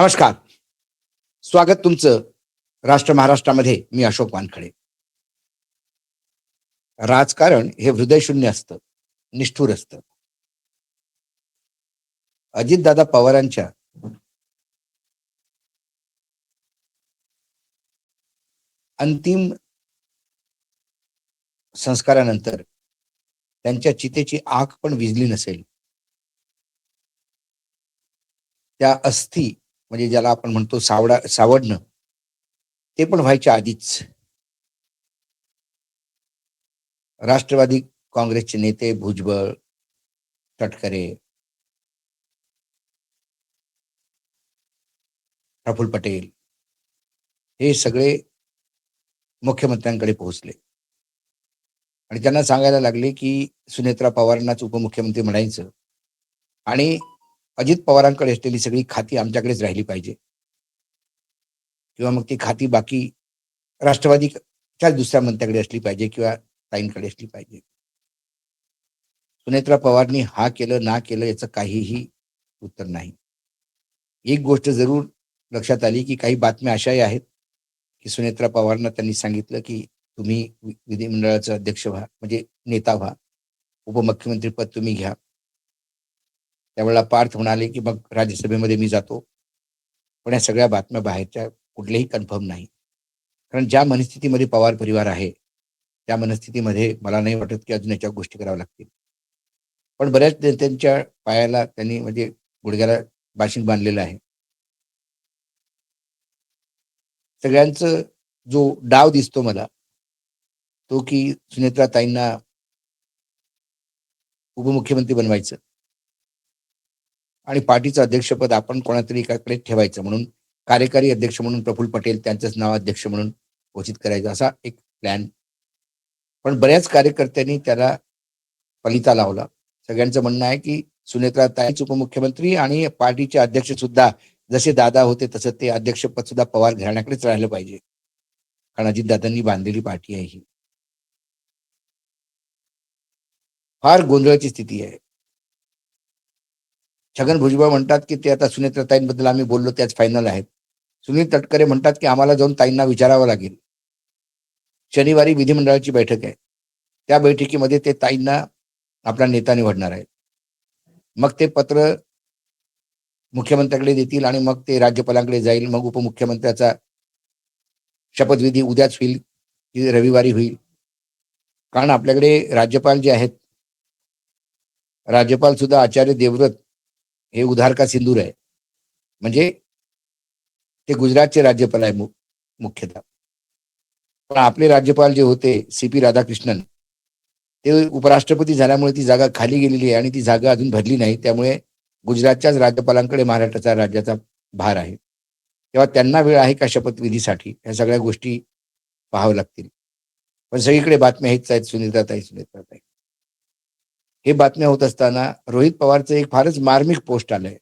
नमस्कार. स्वागत तुमचं राष्ट्र महाराष्ट्रामध्ये मी अशोक वानखडे. राजकारण हे हृदयशून्य असतं निष्ठूर असतं. अजितदादा पवारांच्या अंतिम संस्कारानंतर त्यांच्या चितेची आग पण विजली नसेल. त्या अस्थी म्हणजे ज्याला आपण म्हणतो सावडा सावडणं ते पण व्हायच्या आधीच. राष्ट्रवादी काँग्रेसचे नेते भुजबळ तटकरे प्रफुल्ल पटेल हे सगळे मुख्यमंत्र्यांकडे पोहोचले. आणि त्यांना सांगायला लागले की सुनेत्रा पवारांनाच उपमुख्यमंत्री म्हणायचं. आणि अजित पवारांकडे असलेली सगळी खाती आमच्याकडेच राहिली पाहिजे. किंवा मग ती खाती बाकी राष्ट्रवादीच्या दुसऱ्या मंत्र्याकडे असली पाहिजे किंवा ताईंकडे असली पाहिजे. सुनेत्रा पवारनी हा केलं ना केलं याचं काहीही उत्तर नाही. एक गोष्ट जरूर लक्षात आली की काही बातम्या अशाही आहेत की सुनेत्रा पवारना त्यांनी सांगितलं की तुम्ही विधिमंडळाचं अध्यक्ष व्हा म्हणजे नेता व्हा. उपमुख्यमंत्री पद तुम्ही घ्या. त्यावेळेला पार्थ म्हणाले की मग राज्यसभेमध्ये मी जातो पण या सगळ्या बातम्या बाहेरच्या कुठल्याही कन्फर्म नाही. कारण ज्या मनस्थितीमध्ये पवार परिवार आहे त्या मनस्थितीमध्ये मला नाही वाटत की अजून याच्या गोष्टी कराव्या लागतील. पण बऱ्याच नेत्यांच्या पायाला त्यांनी म्हणजे गुडघ्याला बाशिंग बांधलेलं आहे. सगळ्यांचं जो डाव दिसतो मला तो की सुनेत्रा ताईंना उपमुख्यमंत्री बनवायचं. आणि पार्टीचं अध्यक्षपद आपण कोणातरी एकाकडे ठेवायचं म्हणून कार्यकारी अध्यक्ष म्हणून प्रफुल्ल पटेल त्यांचंच नाव अध्यक्ष म्हणून घोषित करायचं असा एक प्लॅन पण बऱ्याच कार्यकर्त्यांनी त्याला फलिता लावला. सगळ्यांचं म्हणणं आहे की सुनेत्रा ताईच उपमुख्यमंत्री आणि पार्टीचे अध्यक्ष सुद्धा जसे दादा होते तसं ते अध्यक्षपद सुद्धा पवार घराण्याकडेच राहिलं पाहिजे. कारण अजितदादांनी बांधलेली पार्टी आहे ही. फार गोंधळाची स्थिती आहे. छगन भुजबळ म्हणतात की ते आता सुनेत्रा ताईंबद्दल आम्ही बोललो त्याच फायनल आहेत. सुनील तटकरे म्हणतात की आम्हाला जाऊन ताईंना विचारावं लागेल. शनिवारी विधिमंडळाची बैठक आहे. त्या बैठकीमध्ये ते ताईंना आपला नेता निवडणार आहेत. मग ते पत्र मुख्यमंत्र्याकडे देतील आणि मग ते राज्यपालांकडे जाईल. मग उपमुख्यमंत्र्याचा शपथविधी उद्याच होईल की रविवारी होईल. कारण आपल्याकडे राज्यपाल जे आहेत राज्यपाल सुद्धा आचार्य देवव्रत हे उधार का सिंदूर आहे? म्हणजे ते गुजरातचे राज्यपाल आहे मुख्यतः. पण आपले राज्यपाल जे होते सी पी राधाकृष्णन ते उपराष्ट्रपती झाल्यामुळे ती जागा खाली गेलेली आहे आणि ती जागा अजून भरली नाही. त्यामुळे गुजरातच्याच राज्यपालांकडे महाराष्ट्राचा राज्याचा भार आहे. तेव्हा त्यांना वेळ आहे का शपथविधीसाठी ह्या सगळ्या गोष्टी पाहाव्या लागतील. पण सगळीकडे बातम्या हेच आहेत सुनीताताई सुनीताताई. हे बातम्या होत असताना रोहित पवारचं एक फारच मार्मिक पोस्ट आलंय.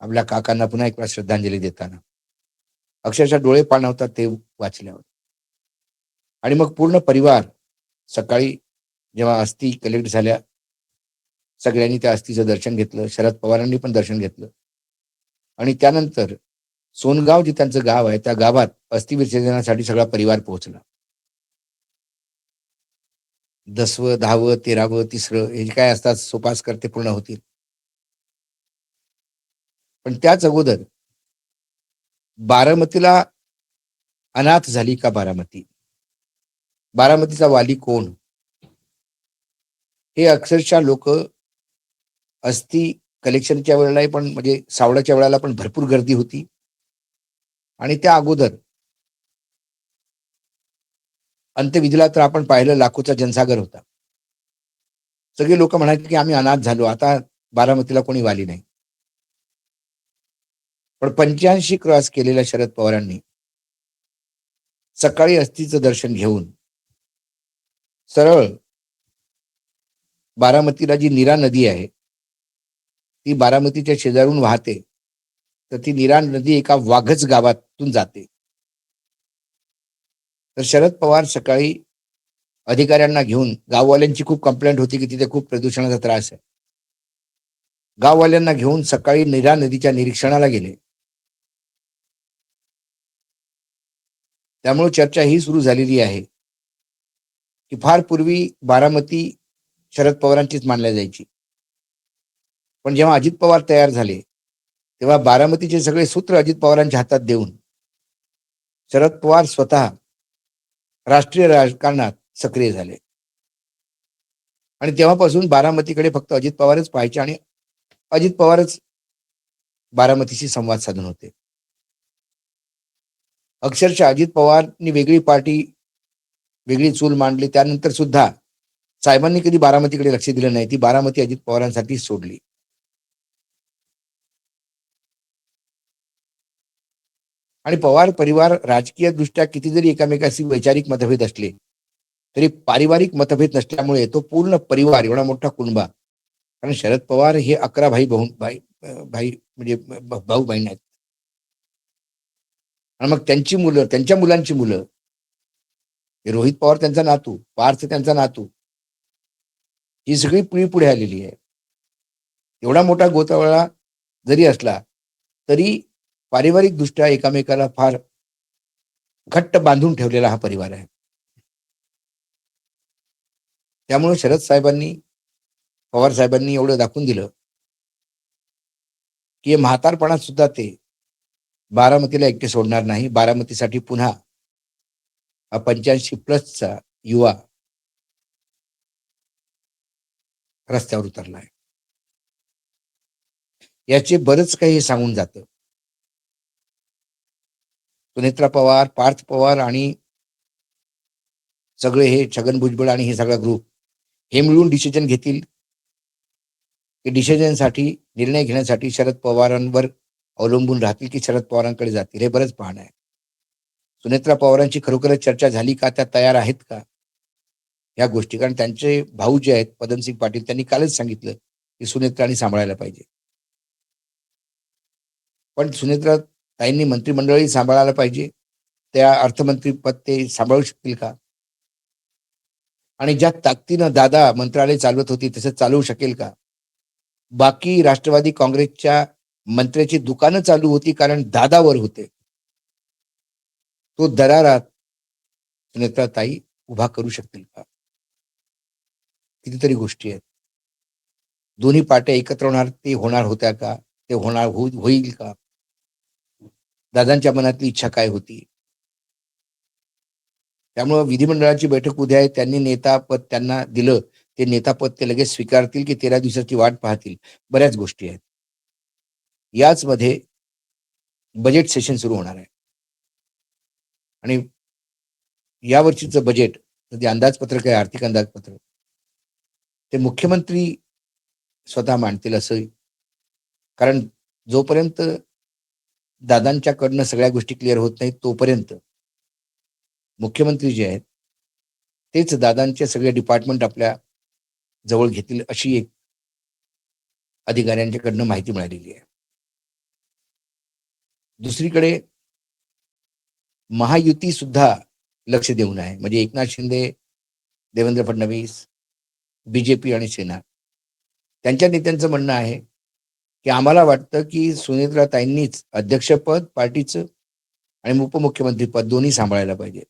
आपल्या काकांना पुन्हा एक वेळा श्रद्धांजली देताना. अक्षरशः डोळे पाणवतात ते वाचल्यावर. आणि मग पूर्ण परिवार सकाळी जेव्हा अस्थी कलेक्ट झाल्या सगळ्यांनी त्या अस्थीचं दर्शन घेतलं शरद पवारांनी पण दर्शन घेतलं. आणि त्यानंतर सोनगाव जे त्यांचं गाव आहे त्या गावात अस्थि विसर्जनासाठी सगळा परिवार पोहोचला. दसवं दहावं तेरावं तिसरं हे जे काय असतात सोपास करते पूर्ण होतील. पण त्याच अगोदर बारामतीला अनाथ झाली का बारामती? बारामतीचा वाली कोण? हे अक्षरशः लोक अस्थि कलेक्शनच्या वेळेला पण म्हणजे सावळ्याच्या वेळेला पण भरपूर गर्दी होती. आणि त्या अगोदर अंत्यविधीला तर आपण पाहिलं लाखोचा जनसागर होता. सगळे लोक म्हणायचे की आम्ही अनाथ झालो आता बारामतीला कोणी वाली नाही. पण पंच्याऐंशी क्रॉस केलेल्या शरद पवारांनी सकाळी अस्थीचं दर्शन घेऊन सरळ बारामतीला जी नीरा नदी आहे ती बारामतीच्या शेजारून वाहते तर ती नीरा नदी एका वाघच गावातून जाते. तर शरद पवार सकाळी अधिकाऱ्यांना घेऊन गाववाल्यांची खूप कंप्लेंट होती की तिथे खूप प्रदूषणाचा त्रास आहे. गाववाल्यांना घेऊन सकाळी निरा नदीच्या निरीक्षणाला गेले. त्यामुळे चर्चा ही सुरू झालेली आहे की फार पूर्वी बारामती शरद पवारांचीच मानल्या जायची. पण जेव्हा अजित पवार तयार झाले तेव्हा बारामतीचे सगळे सूत्र अजित पवारांच्या हातात देऊन शरद पवार स्वतः राष्ट्रीय राजकारणात सक्रिय झाले. आणि तेव्हापासून बारामतीकडे फक्त अजित पवारच पाहायचे आणि अजित पवारच बारामतीशी संवाद साधून होते. अक्षरशः अजित पवारनी वेगळी पार्टी वेगळी चूल मांडली. त्यानंतर सुद्धा साहेबांनी कधी बारामतीकडे लक्ष दिलं नाही. ती बारामती अजित पवारांसाठी सोडली. आणि पवार परिवार राजकीय दृष्ट्या किती जरी एकामेकाशी वैचारिक मतभेद असले तरी पारिवारिक मतभेद नसल्यामुळे तो पूर्ण परिवार एवढा मोठा कुणबा कारण शरद पवार हे अकरा भाई भाऊ भाई भाई म्हणजे भाऊ बहीण आहेत. आणि मग त्यांची मुलं त्यांच्या मुलांची मुलं. रोहित पवार त्यांचा नातू पार्थ त्यांचा नातू. ही सगळी पिढी पुढे आलेली आहे. एवढा मोठा गोतावळा जरी असला तरी पारिवारिक दृष्ट्या एकामेकाला फार घट्ट बांधून ठेवलेला हा परिवार आहे. त्यामुळे शरद साहेबांनी पवार साहेबांनी एवढं दाखवून दिलं की म्हातारपणात सुद्धा ते बारामतीला एकटे सोडणार नाही. बारामतीसाठी पुन्हा हा पंच्याऐंशी प्लसचा युवा रस्त्यावर उतरला आहे. याचे बरंच काही सांगून जातं. सुनेत्रा पवार पार्थ पवार आणि सगळे हे छगन भुजबळ आणि हे सगळा ग्रुप हे मिळून डिसिजन घेतील. की डिसिजनसाठी निर्णय घेण्यासाठी शरद पवारांवर अवलंबून राहतील की शरद पवारांकडे जातील हे बरंच पाहणं आहे. सुनेत्रा पवारांची खरोखरच चर्चा झाली का? त्या तयार आहेत का? या गोष्टी. कारण त्यांचे भाऊ जे आहेत पदमसिंग पाटील त्यांनी कालच सांगितलं की सुनेत्राने सांभाळायला पाहिजे. पण सुनेत्रा काहींनी मंत्रिमंडळही सांभाळायला पाहिजे. त्या अर्थमंत्री पद ते सांभाळू शकतील का? आणि ज्या ताकदीनं दादा मंत्रालय चालवत होती तसं चालवू शकेल का? बाकी राष्ट्रवादी काँग्रेसच्या मंत्र्याची दुकानं चालू होती कारण दादावर होते. तो दरारात सुनेत्रा ताई उभा करू शकतील का? कितीतरी गोष्टी आहेत. दोन्ही पाट्या एकत्र होणार ते होणार होत्या का? ते होणार हो, होईल का? दादांच्या मनातली इच्छा काय होती? त्यामुळं विधिमंडळाची बैठक उद्या आहे. त्यांनी नेतापद त्यांना दिलं. ते नेतापद ते लगेच स्वीकारतील की तेरा दिवसाची वाट पाहतील. बऱ्याच गोष्टी आहेत. याच मध्ये बजेट सेशन सुरू होणार आहे. आणि यावर्षीचं बजेट जे म्हणजे अंदाजपत्रक आहे आर्थिक अंदाजपत्रक. ते मुख्यमंत्री स्वतः मांडतील असं कारण जोपर्यंत दादांच्याकडनं सगळ्या गोष्टी क्लिअर होत नाहीत तोपर्यंत. मुख्यमंत्री जे आहेत तेच दादांचे सगळे डिपार्टमेंट आपल्या जवळ घेतील अशी एक अधिकाऱ्यांच्याकडनं माहिती मिळालेली आहे. दुसरीकडे महायुती सुद्धा लक्ष देऊन आहे. म्हणजे एकनाथ शिंदे देवेंद्र फडणवीस बीजेपी आणि सेना. त्यांच्या नेत्यांचं म्हणणं आहे की आम्हाला वाटतं की सुनेत्रा ताईंनीच अध्यक्षपद पार्टीचं आणि उपमुख्यमंत्री पद दोन्ही सांभाळायला पाहिजे.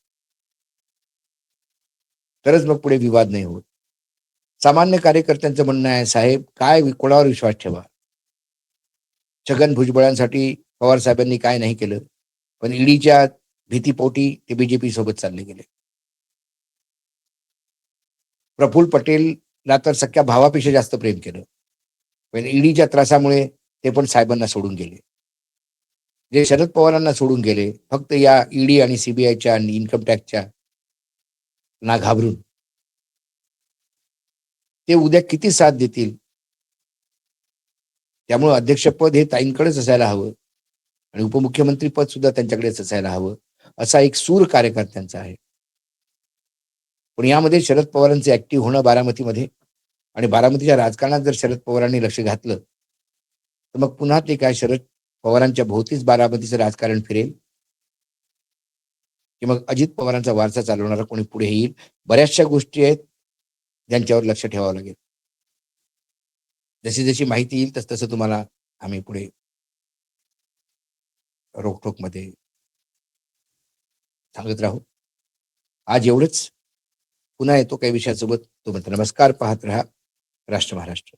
तरच मग पुढे विवाद नाही होत. सामान्य कार्यकर्त्यांचं म्हणणं आहे साहेब काय कोणावर विश्वास ठेवा? छगन भुजबळांसाठी पवार साहेबांनी काय नाही केलं पण ईडीच्या भीतीपोटी ते बीजेपी सोबत चालले गेले. प्रफुल्ल पटेलला तर सख्या भावापेक्षा जास्त प्रेम केलं. पण ईडीच्या त्रासामुळे ते पण साहेबांना सोडून गेले. जे शरद पवारांना सोडून गेले फक्त या ईडी आणि सीबीआयच्या आणि इन्कम टॅक्सच्या ना घाबरून ते उद्या किती साथ देतील? त्यामुळे अध्यक्षपद हे ताईंकडेच असायला हवं आणि उपमुख्यमंत्री पद सुद्धा त्यांच्याकडेच असायला हवं असा एक सूर कार्यकर्त्यांचा आहे. पण यामध्ये शरद पवारांचे ऍक्टिव्ह होणं बारामतीमध्ये आणि बारामतीच्या राजकारणात जर शरद पवारांनी लक्ष घातलं तर मग पुन्हा ते काय शरद पवारांच्या भोवतीच बारामतीचं राजकारण फिरेल? की मग अजित पवारांचा वारसा चालवणारा कोणी पुढे येईल? बऱ्याचशा गोष्टी आहेत ज्यांच्यावर लक्ष ठेवावं लागेल. जशी जशी माहिती येईल तस तसं तुम्हाला आम्ही पुढे रोखोकमध्ये सांगत राहू. आज एवढंच. पुन्हा येतो काही विषयासोबत. तो म्हणतो नमस्कार पाहत राहा. राष्ट्र महाराष्ट्र.